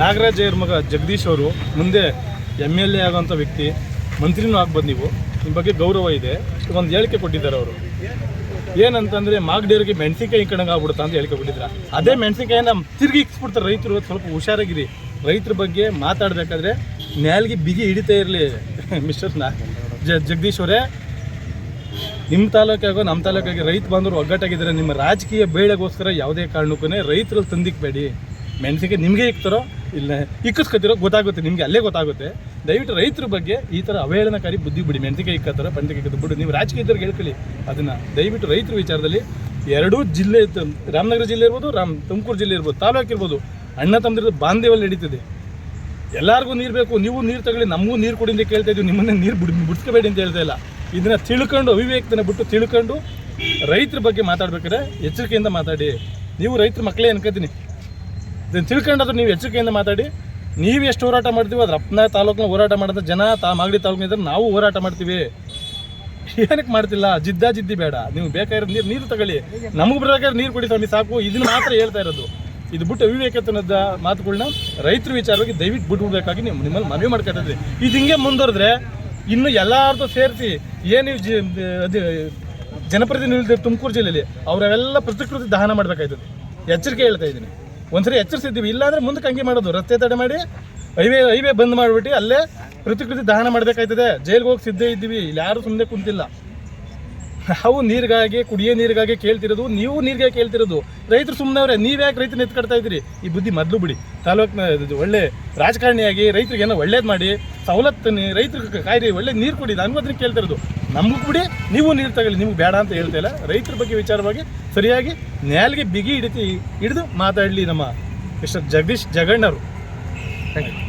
ನಾಗರಾಜ್ ಅವ್ರ ಮಗ ಜಗದೀಶ್ ಅವರು ಮುಂದೆ ಎಂ ಎಲ್ ಎ ಆಗೋಂಥ ವ್ಯಕ್ತಿ, ಮಂತ್ರಿನೂ ಆಗ್ಬೋದು ನೀವು. ನಿಮ್ಮ ಬಗ್ಗೆ ಗೌರವ ಇದೆ. ಒಂದು ಹೇಳಿಕೆ ಕೊಟ್ಟಿದ್ದಾರೆ ಅವರು. ಏನಂತಂದರೆ ಮಾಗಡಿಯವ್ರಿಗೆ ಮೆಣಸಿನ್ಕಾಯಿ ಕಣಂಗೆ ಆಗ್ಬಿಡುತ್ತಾ ಅಂತ ಹೇಳಿಕೆ ಕೊಟ್ಟಿದ್ದಾರೆ? ಅದೇ ಮೆಣಸಿನ್ಕಾಯಿನ ತಿರ್ಗಿ ಇಕ್ಸ್ಬಿಡ್ತಾರೆ ರೈತರು ಸ್ವಲ್ಪ ಹುಷಾರಾಗಿರಿ. ರೈತರ ಬಗ್ಗೆ ಮಾತಾಡಬೇಕಾದ್ರೆ ನ್ಯಾಲ್ಗೆ ಬಿಗಿ ಹಿಡಿತಾ ಇರಲಿ ಮಿಸ್ಟರ್ ನಾ ಜಗದೀಶ್ ಅವರೇ. ನಿಮ್ಮ ತಾಲೂಕಾಗೋ ನಮ್ಮ ತಾಲೂಕಾಗಿ ರೈತ ಬಂದರು ಒಗ್ಗಟ್ಟಾಗಿದ್ದಾರೆ. ನಿಮ್ಮ ರಾಜಕೀಯ ಬೇಳೆಗೋಸ್ಕರ ಯಾವುದೇ ಕಾರಣಕ್ಕೂ ರೈತರಲ್ಲಿ ತಂದಿಕ್ಬೇಡಿ. ಮೆಣಸಿಗೆ ನಿಮಗೆ ಇಕ್ತಾರೋ ಇಲ್ಲ ಇಕ್ಕಿಸ್ಕೊತಿರೋ ಗೊತ್ತಾಗುತ್ತೆ, ನಿಮಗೆ ಅಲ್ಲೇ ಗೊತ್ತಾಗುತ್ತೆ. ದಯವಿಟ್ಟು ರೈತರ ಬಗ್ಗೆ ಈ ಥರ ಅವಹೇಳನಕಾರಿ ಬುದ್ಧಿ ಬಿಡಿ. ಮೆಣಸಿಗೆ ಇಕ್ಕತ್ತಾರ ಪಂಡಿಗೆ ಇಕ್ಕತ್ತು ಬಿಡು, ನೀವು ರಾಜಕೀಯದವ್ರಿಗೆ ಹೇಳ್ಕೊಳ್ಳಿ ಅದನ್ನು. ದಯವಿಟ್ಟು ರೈತರ ವಿಚಾರದಲ್ಲಿ ಎರಡೂ ಜಿಲ್ಲೆ ರಾಮನಗರ ಜಿಲ್ಲೆ ಇರ್ಬೋದು, ರಾಮ್ ತುಮಕೂರು ಜಿಲ್ಲೆ ಇರ್ಬೋದು, ತಾಲೂಕು ಇರ್ಬೋದು, ಅಣ್ಣ ತಮ್ಮದಿರೋದು ಬಾಂಧವ್ಯಲ್ಲಿ ನಡೀತಿದೆ. ಎಲ್ಲರಿಗೂ ನೀರು ಬೇಕು, ನೀವು ನೀರು ತಗೊಳ್ಳಿ, ನಮಗೂ ನೀರು ಕೊಡಿ ಅಂತ ಕೇಳ್ತಾ ಇದ್ದೀವಿ. ನಿಮ್ಮನ್ನ ನೀರು ಬಿಡ್, ಬಿಡಿಸ್ಕೋಬೇಡಿ ಅಂತ ಹೇಳ್ತಾ ಇಲ್ಲ. ಇದನ್ನು ತಿಳ್ಕೊಂಡು ಅವಿವೇಕನ ಬಿಟ್ಟು ತಿಳ್ಕೊಂಡು ರೈತರ ಬಗ್ಗೆ ಮಾತಾಡ್ಬೇಕಾದ್ರೆ ಎಚ್ಚರಿಕೆಯಿಂದ ಮಾತಾಡಿ. ನೀವು ರೈತರ ಮಕ್ಕಳೇ ಅನ್ಕೋತೀನಿ. ಇದನ್ನು ತಿಳ್ಕೊಂಡಾದ್ರೂ ನೀವು ಎಚ್ಚರಿಕೆಯಿಂದ ಮಾತಾಡಿ. ನೀವು ಎಷ್ಟು ಹೋರಾಟ ಮಾಡ್ತೀವಿ ಅದು ರಪ್ನ ತಾಲೂಕಿನ ಹೋರಾಟ ಮಾಡಿದ ಜನ ತಾ ಮಾಗಡಿ ತಾಲೂಕಿನಿಂದ ನಾವು ಹೋರಾಟ ಮಾಡ್ತೀವಿ. ಏನಕ್ಕೆ ಮಾಡ್ತಿಲ್ಲ? ಜಿದ್ದ ಜಿದ್ದಿ ಬೇಡ. ನೀವು ಬೇಕಾಗಿರೋ ನೀರು ನೀರು ತಗೊಳ್ಳಿ. ನಮಗೆ ಬೇಕಾದ್ರೆ ನೀರು ಕೊಡಿ ಸ್ವಾಮಿ, ಸಾಕು. ಇದನ್ನ ಮಾತ್ರ ಹೇಳ್ತಾ ಇರೋದು. ಇದು ಬಿಟ್ಟು ಅವಿವೇಕತನದ ಮಾತುಗಳನ್ನ ರೈತರ ವಿಚಾರವಾಗಿ ದಯವಿಟ್ಟು ಬಿಟ್ಬಿಡ್ಬೇಕಾಗಿ ನೀವು ನಿಮ್ಮಲ್ಲಿ ಮನವಿ ಮಾಡ್ಕೊತಿದ್ರಿ ಇದು ಹಿಂಗೆ ಮುಂದುವರೆದ್ರೆ ಇನ್ನು ಎಲ್ಲಾರ್ದು ಸೇರಿಸಿ ಏನು ಜಿ ಅದು ಜನಪ್ರತಿನಿಧಿ ತುಮಕೂರು ಜಿಲ್ಲೆಯಲ್ಲಿ ಅವರೆಲ್ಲ ಪ್ರತಿಕೃತಿ ದಹನ ಮಾಡಬೇಕಾಯ್ತದೆ. ಎಚ್ಚರಿಕೆ ಹೇಳ್ತಾ ಇದ್ದೀನಿ. ಒಂದ್ಸರಿ ಎಚ್ಚರಿಸಿದ್ದೀವಿ. ಇಲ್ಲಾಂದ್ರೆ ಮುಂದಕ್ಕೆ ಹಂಗೆ ಮಾಡೋದು. ರಸ್ತೆ ತಡೆ ಮಾಡಿ, ಹೈವೇ ಹೈವೇ ಬಂದ್ ಮಾಡಿಬಿಟ್ಟು ಅಲ್ಲೇ ಪ್ರತಿಕೃತಿ ದಹನ ಮಾಡಬೇಕಾಯ್ತದೆ. ಜೈಲ್ಗೆ ಹೋಗಿ ಸಿದ್ಧೇ ಇದ್ದೀವಿ. ಇಲ್ಲಿ ಯಾರು ಸುಮ್ಮನೆ ಕುಂತಿಲ್ಲ. ನಾವು ನೀರಿಗಾಗಿ, ಕುಡಿಯೋ ನೀರಿಗಾಗಿ ಕೇಳ್ತಿರೋದು. ನೀವು ನೀರಿಗೆ ಕೇಳ್ತಿರೋದು. ರೈತರು ಸುಮ್ಮನೆ ಅವರೇ ನೀವು ಯಾಕೆ ರೈತನ ಎತ್ಕೊಡ್ತಾ ಇದ್ದೀರಿ? ಈ ಬುದ್ಧಿ ಮೊದಲು ಬಿಡಿ. ತಾಲೂಕಿನ ಒಳ್ಳೆ ರಾಜಕಾರಣಿಯಾಗಿ ರೈತರಿಗೆ ಏನೋ ಒಳ್ಳೇದು ಮಾಡಿ ಸವಲತ್ತು ರೈತರಿಗೆ ಕಾಯ್ರಿ, ಒಳ್ಳೆ ನೀರು ಕುಡಿ. ನನಗೂ ಅದನ್ನ ಕೇಳ್ತಿರೋದು. ನಮಗೂ ಬಿಡಿ, ನೀವು ನೀರು ತಗೊಳ್ಳಿ, ನಿಮ್ಗೆ ಬೇಡ ಅಂತ ಹೇಳ್ತಾ ಇಲ್ಲ. ರೈತರ ಬಗ್ಗೆ ವಿಚಾರವಾಗಿ ಸರಿಯಾಗಿ ನ್ಯಾಲ್ಗೆ ಬಿಗಿ ಹಿಡಿತಿ ಹಿಡಿದು ಮಾತಾಡಲಿ ನಮ್ಮ ಮಿಸ್ಟರ್ ಜಗದೀಶ್ ಜಗಣ್ಣರು ಥ್ಯಾಂಕ್ ಯು